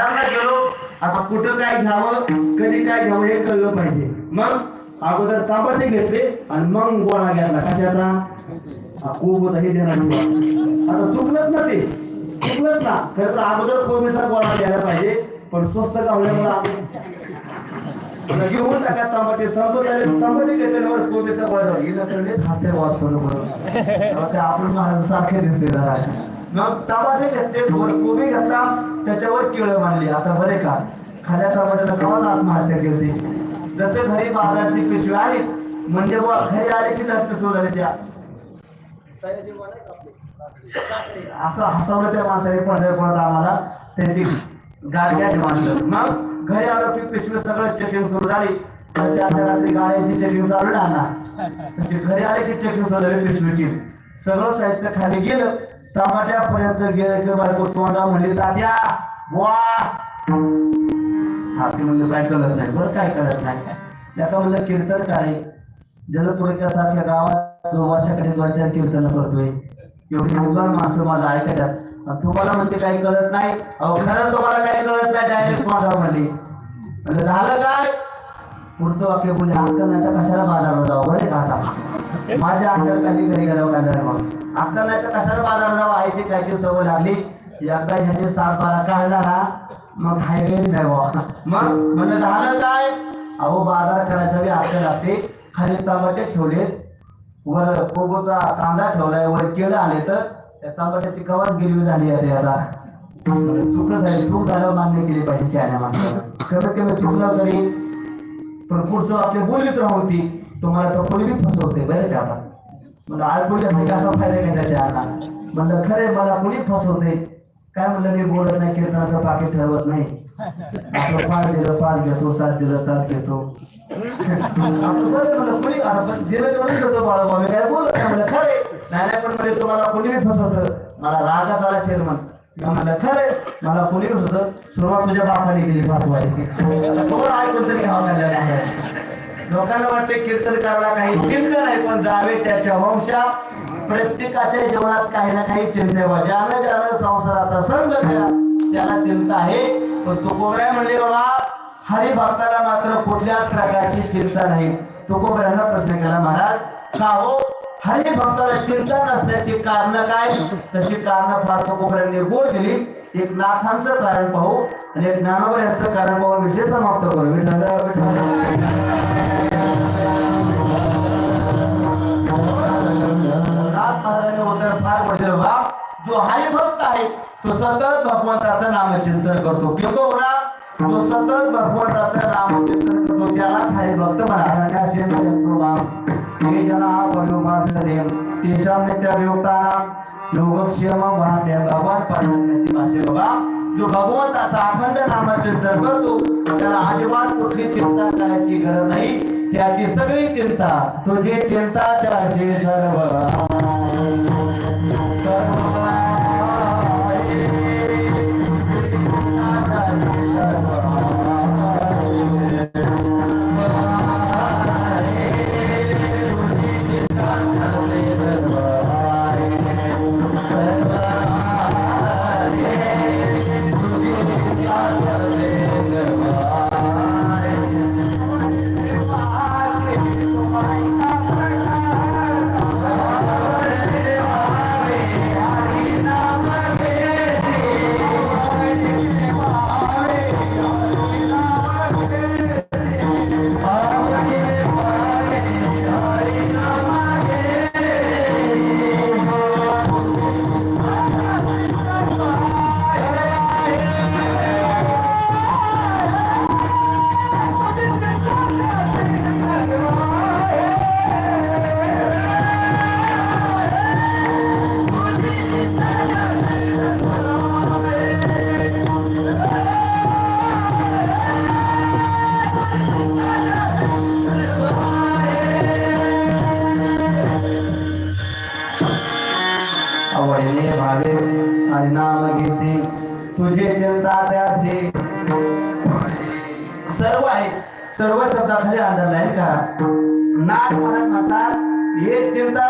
गेलो आता कुठं काय घ्यावं कधी काय घ्यावं हे कळलं पाहिजे. मग अगोदर ताबडते घेतले आणि मग गोळा घेतला. कशाचा? हा, हे देणार आता चुकलंच ना ते. चुकलंच ना. खरं तर अगोदर कोबीचा गोळा घ्यायला पाहिजे पण स्वस्त गावल्यामुळे आपण घेऊन टाका तांबटे संपत आले तांबटे घेतल्यावर कोबीचा गोळा. गेला हाते खाते वाद ते आपण महाराज सारखे दिसते जरा. मग टमाटे घेतले वर कोबी घेतला त्याच्यावर केळं मांडली. आता बरे का? खाल्या टमाट्याला कवाच आत्महत्या केली? जसे घरी बाजाराची पिशवी आली म्हणजे बुवा घरी आले की रक्त सुरू झाले त्या. असं हसवलं त्या माणसाने पंढरपुरात आम्हाला. त्याची गाड्या मानलं मग घरी आलो की पिशवी सगळं चेकिंग सुरू झाली. जसे आता रात्री गाड्यांची चेकिंग चालू राहणार. तशी घरी आले की चेकिंग सुरू झाली पिशवीची. सगळं साहित्य खाली गेलं. टमाट्यापर्यंत गेले की बायको तोंडा म्हणले तात्या वा हाती म्हणलं काय कळत नाही बरं काय कळत नाही. त्याका म्हणलं कीर्तन काय जलपुरक्यासारख्या गावात वर्षाकडे दोन चार कीर्तन करतोय. एवढी मुलगान माणसं माझं ऐकतात तुम्हाला म्हणते काही कळत नाही? अहो खरं तुम्हाला काही कळत नाही डायरेक्ट माझा म्हणले. झालं काय? पुढचं वाक्य बोलले अक्कल नाही तर कशाला बाजारला जावं बरे का आता? माझ्या अक्कल काही घरी गेल्यावर काय मग अक्कल नाही तर कशाला बाजार जावं आहे ती काय ती सवय लागली? एकदा ह्याने सात बारा काढला ना मग हायवे नाही बाबा मग म्हणजे झालं काय? अहो बाजार करायचा बी अक्कल लागते खाली टमाटे ठेवले वर कोबोचा कांदा ठेवलाय वर केळं आले तर. त्या टमाट्याची कवाच गिरवी झाली आहे आता. चुक झाली चूक झाल्यावर मान्य केली पाहिजे शहाण्या माणसाला. कमीत कमी चुकलं तरी. पण पुढचं आपली बोलीच होती. तुम्हाला तो कोणी फसवते बरं का आता? म्हणलं आज बोलले कसा फायदा घेता त्याला म्हणलं खरे मला कोणी फसवते? काय म्हणलं मी बोलत नाही कीर्तनाचं पाकिट ठरवत नाही. आपलं पाच दिलं पाच घेतो सात दिलं सात घेतो. म्हणलं कोणी आपण दिलं तेवढं घेतो बाळा मी काय बोलत म्हणलं खरे नाही नाही पण म्हणजे तुम्हाला कोणी बी फसवतं? मला रागात आला चेअरमन. म्हणलं खरे मला कोणी बी सुरुवात तुझ्या बापाने केली फसवायची. ऐकून तरी घाव घालला नाही. लोकांना वाटते कीर्तन करायला काही चिंता नाही पण जावे त्याच्या वंशा. प्रत्येकाच्या जीवनात काही ना काही चिंता ज्यानं ज्यानं संसाराचा संघ केला त्याला चिंता आहे. पण तो कोबऱ्या म्हणले बाबा हरिभक्ताला मात्र कुठल्याच प्रकारची चिंता नाही. तो कोबऱ्यानं प्रश्न केला महाराज का हो? हरिभक्ताला चिंता नसण्याची कारण काय? तशी कारण फार तो कोबऱ्यांनी गोड दिली. एक नाथांचं कारण पाहू आणि एक ज्ञानोबा यांचं कारण पाहून विषय समाप्त करू. विठ्ठल विठ्ठल महाराजांनी उत्तर फार म्हटलं म्हणजे बा जो हरी भक्त आहे तो सतत भगवंताचं नाम चिंतन करतो. किंवा तो सतत भगवंताचं नाम चिंतन करतो. त्यालाच हरी भक्त म्हणा म्हणजे योगक्षेम भगवान परमात्म्याची भाषा बाबा. जो भगवंताचा अखंड नामचिंतन करतो त्याला अजिबात कुठली चिंता करायची गरज नाही. त्याची सगळी चिंता तुझी चिंता त्याशी सर्व.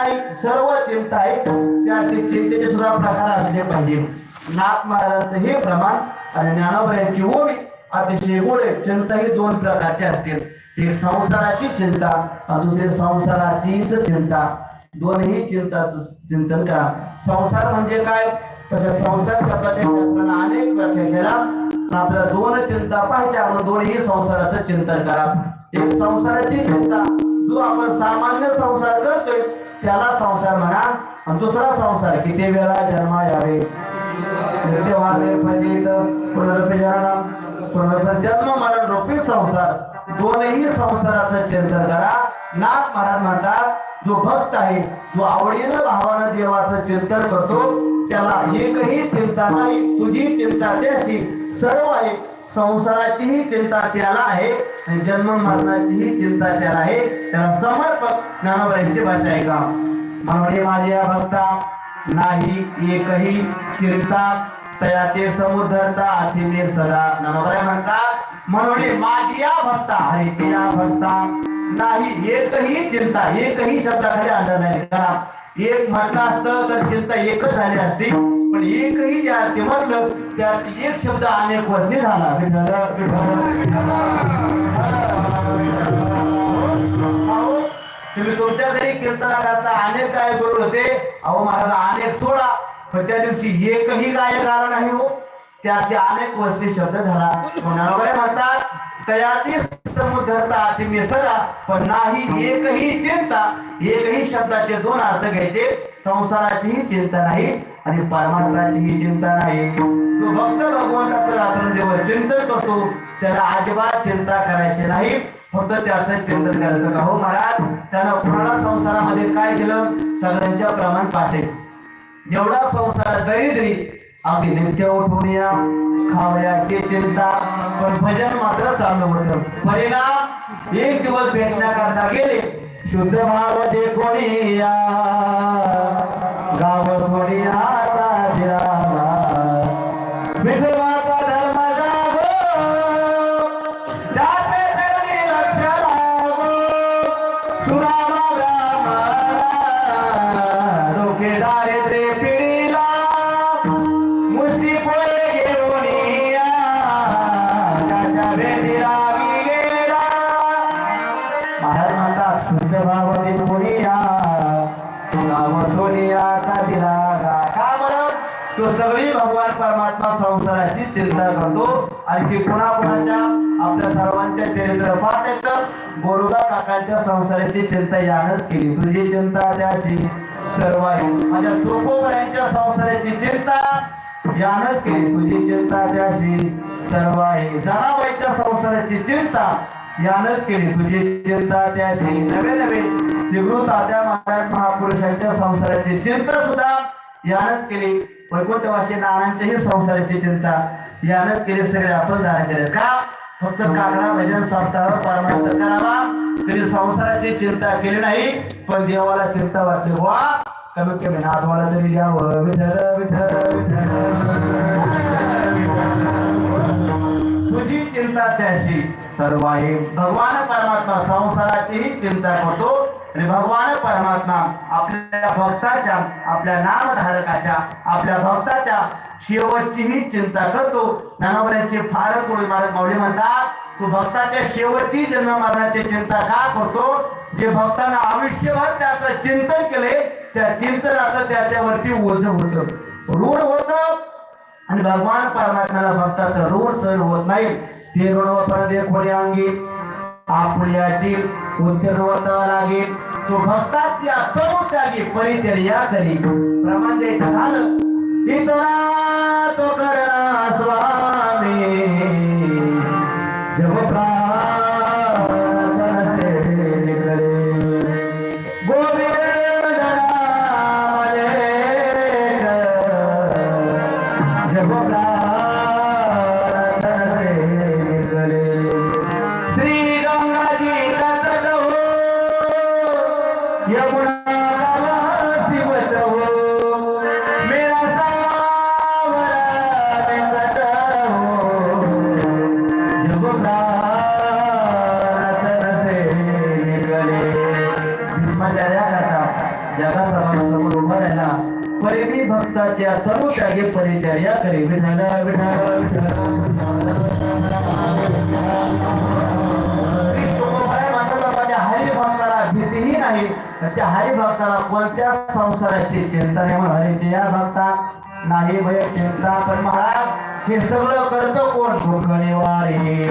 नाही सर्व चिंता आहे त्या चिंतेचे सुद्धा प्रकार असले पाहिजे. नाथ महाराजांचं हे प्रमाण आणि ज्ञानोबऱ्यांची ओवी अतिशय गोड चिंता ही दोन प्रकारची असतील. एक संसाराची चिंता आणि दुसरी संसाराचीच चिंता. दोनही चिंताच चिंतन करा. संसार म्हणजे काय? तसं संसार शब्दाच्या शास्त्रानं अनेक व्याख्या केला आपल्या दोन चिंता पाहिजे म्हणून दोनही संसाराचं चिंतन करा. एक संसाराची चिंता जो आपण सामान्य संसार करतोय त्याला संसार म्हणा. आणि दुसरा संसार किती वेळा जन्मा यावे? तेव्हा जन्म मरण रूपी संसार. दोनही संसाराचं चिंतन करा. नाथ महाराज म्हणतात जो भक्त आहे जो आवडीनं भावानं देवाचं चिंतन करतो त्याला एकही चिंता नाही. तुझी चिंता त्याशी सर्व आहे. संसाराचीही चिंता त्याला आहे आणि जन्म मरणाचीही चिंता त्याला आहे. त्याला समर्पक ज्ञानोबऱ्यांची भाषा आहे का? म्हणून माझ्या भक्ता नाही एकही चिंता तया ते समुद्रता अतिमे सदा. ज्ञानोबऱ्या म्हणतात म्हणून माझी या भक्ता हरी या भक्ता नाही एकही चिंता एकही शब्दाखाली आणलं नाही. करा एक म्हटलं असतं तर चिंता एकच झाली असती. पण एकही ज्या ते म्हटलं त्यात एक शब्द अनेक वचने झाला. तुम्ही तुमच्या घरी कीर्तनाचा अनेक काय करू होते. अहो महाराज अनेक सोडा. पण त्या दिवशी एकही गायक आला नाही हो. त्याचे अनेक वस्ती शब्द झाला. कोणाला म्हणतात? तयाती समुद्रता तुम्ही सदा पण नाही एकही चिंता एकही शब्दाचे दोन अर्थ घ्यायचे. संसाराचीही चिंता नाही आणि परमार्थाचीही चिंता नाही. जो भक्त भगवंताचं रात्रंदिवस चिंतन करतो त्याला अजिबात चिंता करायची नाही. फक्त त्याचं चिंतन करायचं का? हो महाराज त्यानं कुणाला संसारामध्ये काय केलं सगळ्यांच्या प्रमाण पाठे एवढा संसार दरिद्री अगदी नित्य उठून या खावयाची चिंता पण भजन मात्र चालू होत. परिणाम एक दिवस भेटण्याकरता गेले. शुद्ध भाव कोणी या. चिंता करतो आणि ती पुन्हा पुन्हाच्या आपल्या सर्वांच्या चरित्र पाठ येतं गोरुगा काकांच्या संसाराची चिंता यानच केली. तुझी चिंता त्याची सर्व आहे माझ्या चोकोबऱ्यांच्या संसाराची चिंता यानच केली. तुझी चिंता त्याशी सर्व आहे जनाबाईच्या संसाराची चिंता यानच केली. तुझी चिंता त्याशी नवे नवे श्रीगुरु आद्या महाराज महापुरुषांच्या संसाराची चिंता सुद्धा यानच केली. वैकुंठवासी नारायणच्याही संसाराची चिंता यानच केले सगळे आपण धारण केले. का? फक्त काकडा भजन सप्ताह परमार्थ करावा. तरी संसाराची चिंता केली नाही पण देवाला चिंता वाटते. वा! कमीत कमी नाथवाला तरी द्यावं. विठ्ठल विठ्ठल विठ्ठल. तुझी चिंता त्याशी सर्व आहे. भगवान परमात्मा संसाराचीही चिंता करतो. आणि भगवान परमात्मा आपल्या भक्ताच्या आपल्या नामधारकाच्या आपल्या भक्ताच्या शेवटचीही चिंता करतो. ज्ञानोबऱ्यांचे फार कोळी महाराज माऊली म्हणतात तू भक्ताच्या शेवटची जन्म मरणाची चिंता का करतो? जे भक्तांना आयुष्यभर त्याचं चिंतन केले त्या चिंतनाचं त्याच्यावरती ओझ होत. ऋण होत आणि भगवान परमात्म्याला भक्ताचं ऋण सहन होत नाही. ते ऋण पडदे खोली अंगी आपुल्याची उत्तीर्ण लागेल तो भक्ताच्या तमो त्यागी परिचर्या करी. प्रमाण द्यायचं झालं इतरा तो करणा स्वामी जगासमोर समोर राहिला भक्ताच्या त्यागे परिचर्या भीतीही नाही त्या त्या हरिभक्ताला कोणत्या संसाराची चिंता नाही म्हणून हरीचे या भक्ता नाही भय चिंता पण महाराज हे सगळं करतो कोण? दुःख निवारे